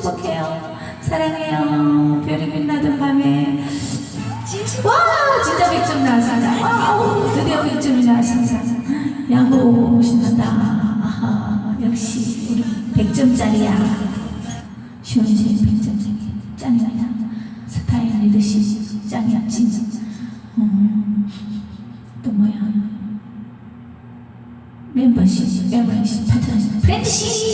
촉촉해요. 사랑해요. 별이 빛나던 밤에. 와, 진짜 백점 나왔다. 와, 드디어 백점이 나서다. 야구 신난다. 아하, 역시 우리 백점짜리야. 시원시원 백점짜리. 짱이다. 스타일 리더십 짱이야, 진짜. 음, 또 뭐야. 멤버십, 멤버십, 파트너십, 프렌드십.